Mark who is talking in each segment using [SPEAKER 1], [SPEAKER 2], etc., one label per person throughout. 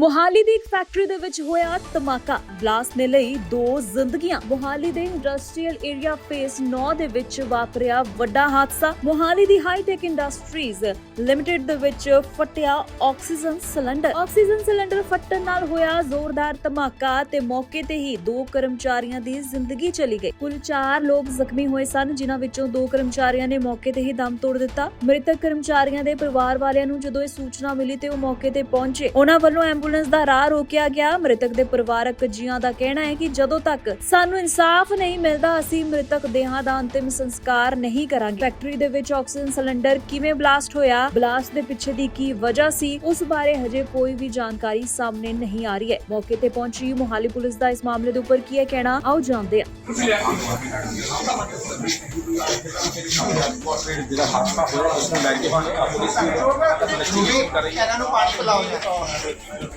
[SPEAKER 1] ਮੋਹਾਲੀ ਦੀ ਇੱਕ ਫੈਕਟਰੀ ਦੇ ਵਿੱਚ ਹੋਇਆ ਧਮਾਕਾ। ਬਲਾਸਟ ਨੇ ਲਈ ਦੋ ਜ਼ਿੰਦਗੀਆਂ। ਮੋਹਾਲੀ ਦੇ ਇੰਡਸਟਰੀਅਲ ਏਰੀਆ ਫੇਸ 9 ਦੇ ਵਿੱਚ ਵਾਪਰਿਆ ਵੱਡਾ ਹਾਦਸਾ। ਮੋਹਾਲੀ ਦੀ ਹਾਈਟੈਕ ਇੰਡਸਟਰੀਜ਼ ਲਿਮਟਿਡ ਦੇ ਵਿੱਚ ਫਟਿਆ ਆਕਸੀਜਨ ਸਿਲੰਡਰ ਆਕਸੀਜਨ ਸਿਲੰਡਰ ਫਟਣ ਨਾਲ ਹੋਇਆ ਜ਼ੋਰਦਾਰ ਧਮਾਕਾ ਤੇ ਮੌਕੇ ਤੇ ਹੀ ਦੋ ਕਰਮਚਾਰੀਆਂ ਦੀ ਜ਼ਿੰਦਗੀ ਚਲੀ ਗਈ। ਕੁੱਲ 4 ਲੋਕ ਜ਼ਖਮੀ ਹੋਏ ਸਨ, ਜਿਨ੍ਹਾਂ ਵਿੱਚੋਂ ਦੋ ਕਰਮਚਾਰੀਆਂ ਨੇ ਮੌਕੇ ਤੇ ਹੀ ਦਮ ਤੋੜ ਦਿੱਤਾ। ਮ੍ਰਿਤਕ ਕਰਮਚਾਰੀਆਂ ਦੇ ਪਰਿਵਾਰ ਵਾਲਿਆਂ ਨੂੰ ਜਦੋਂ ਇਹ ਸੂਚਨਾ ਮਿਲੀ ਤੇ ਉਹ ਮੌਕੇ ਤੇ ਪਹੁੰਚੇ। ਉਹਨਾਂ ਵੱਲੋਂ ਐਂਬੂਲੈਂਸ ਦਾ ਰਾਹ ਰੋਕਿਆ ਗਿਆ। ਮ੍ਰਿਤਕ ਦੇ ਪਰਿਵਾਰਕ ਜੀਆਂ ਦਾ ਕਹਿਣਾ ਹੈ ਕਿ ਜਦੋਂ ਤੱਕ ਸਾਨੂੰ ਇਨਸਾਫ ਨਹੀਂ ਮਿਲਦਾ ਅਸੀਂ ਮ੍ਰਿਤਕ ਦੇਹਾਂ ਦਾ ਅੰਤਿਮ ਸੰਸਕਾਰ ਨਹੀਂ ਕਰਾਂਗੇ। ਫੈਕਟਰੀ ਦੇ ਵਿੱਚ ਆਕਸੀਜਨ ਸਿਲੰਡਰ ਕਿਵੇਂ ਬਲਾਸਟ ਹੋਇਆ ਬਲਾਸਟ ਦੇ ਪਿੱਛੇ ਦੀ ਕੀ ਵਜ੍ਹਾ ਸੀ ਉਸ ਬਾਰੇ ਹਜੇ ਕੋਈ ਵੀ ਜਾਣਕਾਰੀ ਸਾਹਮਣੇ ਨਹੀਂ ਆ ਰਹੀ ਹੈ। ਮੌਕੇ ਤੇ ਪਹੁੰਚੀ ਮੋਹਾਲੀ ਪੁਲਿਸ ਦਾ ਇਸ ਮਾਮਲੇ ਦੇ ਉੱਪਰ ਕੀ ਹੈ ਕਹਿਣਾ ਆਓ ਜਾਣਦੇ ਹਾਂ।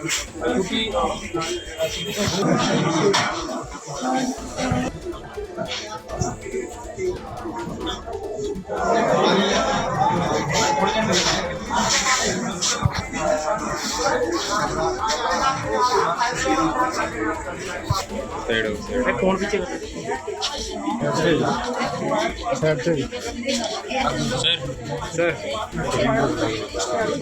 [SPEAKER 2] ਜਿਹੜਾ ਹਾਦਸਾ ਹੋਇਆ ਉਸ ਨੂੰ ਲੈ ਕੇ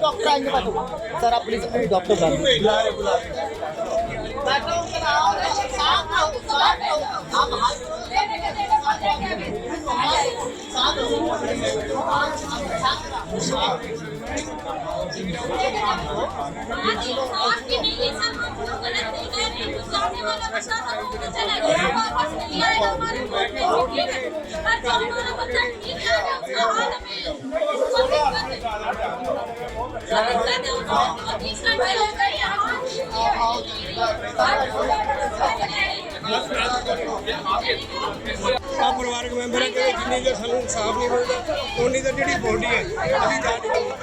[SPEAKER 3] डॉक्टर आएंगे बैठो सर आप प्लीज डॉक्टर साहब
[SPEAKER 4] ਆ ਪਰਿਵਾਰਕ ਮੈਂਬਰ ਹੈ ਕਿ ਜਿੰਨੀ ਦੇਰ ਸਾਨੂੰ ਇਨਸਾਫ ਨਹੀਂ ਮਿਲਦਾ ਉਨੀ ਦੇਰ ਜਿਹੜੀ ਬੋਡੀ ਹੈ ਅਸੀਂ ਜਾ ਵੀਡੀਓ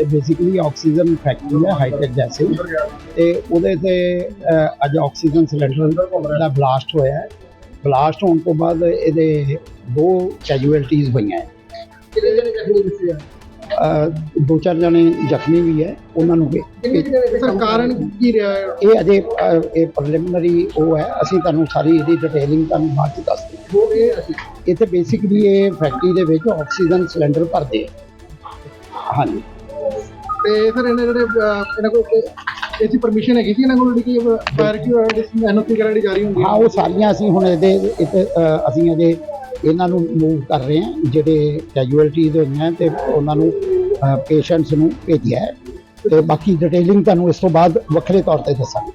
[SPEAKER 5] ਇਹ ਬੇਸਿਕਲੀ ਆਕਸੀਜਨ ਫੈਕਟਰੀ ਹੈ ਹਾਈਟੈਕ ਜੈਸੇ ਤੇ ਉਹਦੇ ਤੇ ਅੱਜ ਆਕਸੀਜਨ ਸਿਲੰਡਰ ਦਾ ਬਲਾਸਟ ਹੋਇਆ ਹੈ। ਬਲਾਸਟ ਹੋਣ ਤੋਂ ਬਾਅਦ ਇਹਦੇ ਦੋ ਕੈਜੂਅਲਟੀਆਂ ਹੋਈਆਂ ਹੈ। ਦੋ ਚਾਰ ਜਣੇ ਜ਼ਖਮੀ ਵੀ ਹੈ ਉਹਨਾਂ ਨੂੰ
[SPEAKER 3] ਸਰ ਕਾਰਨ ਕੀ ਰਿਹਾ
[SPEAKER 5] ਇਹ ਅਜੇ ਇਹ ਪ੍ਰੀਲਿਮਿਨਰੀ ਉਹ ਹੈ ਅਸੀਂ ਤੁਹਾਨੂੰ ਸਾਰੀ ਇਹਦੀ ਡਿਟੇਲਿੰਗ ਤੁਹਾਨੂੰ ਬਾਅਦ ਚ ਦੱਸਦੇ ਹਾਂ? ਇੱਥੇ ਬੇਸਿਕਲੀ ਇਹ ਫੈਕਟਰੀ ਦੇ ਵਿੱਚ ਆਕਸੀਜਨ ਸਿਲੰਡਰ ਭਰਦੇ ਆ। ਹਾਂਜੀ।
[SPEAKER 3] ਤੇ ਸਰ ਇਹਨਾਂ ਜਿਹੜੇ ਅਹ, ਇਹਨਾਂ ਕੋਲ ਐਸੀ ਪਰਮਿਸ਼ਨ ਹੈਗੀ ਸੀ ਇਹਨਾਂ ਕੋਲ ਜਿਹੜੀ ਕਿ ਫਾਇਰ ਕੀ ਐਨਓਸੀ ਵਗੈਰਾ ਜਿਹੜੀ ਜਾਰੀ ਹੁੰਦੀ
[SPEAKER 5] ਹਾਂ? ਉਹ ਸਾਰੀਆਂ ਅਸੀਂ ਹੁਣ ਇਹਦੇ ਇੱਥੇ ਅ, ਅਸੀਂ ਇਹਦੇ ਇਹਨਾਂ ਨੂੰ ਮੂਵ ਕਰ ਰਹੇ ਹਾਂ ਜਿਹੜੇ ਕੈਜੂਅਲਟੀਜ਼ ਹੋਈਆਂ ਤੇ ਉਹਨਾਂ ਨੂੰ ਪੇਸ਼ੈਂਟਸ ਨੂੰ ਭੇਜਿਆ ਹੈ। ਤੇ ਬਾਕੀ ਡਿਟੇਲਿੰਗ ਤੁਹਾਨੂੰ ਇਸ ਤੋਂ ਬਾਅਦ ਵੱਖਰੇ ਤੌਰ ਤੇ ਦੱਸਾਂਗੇ।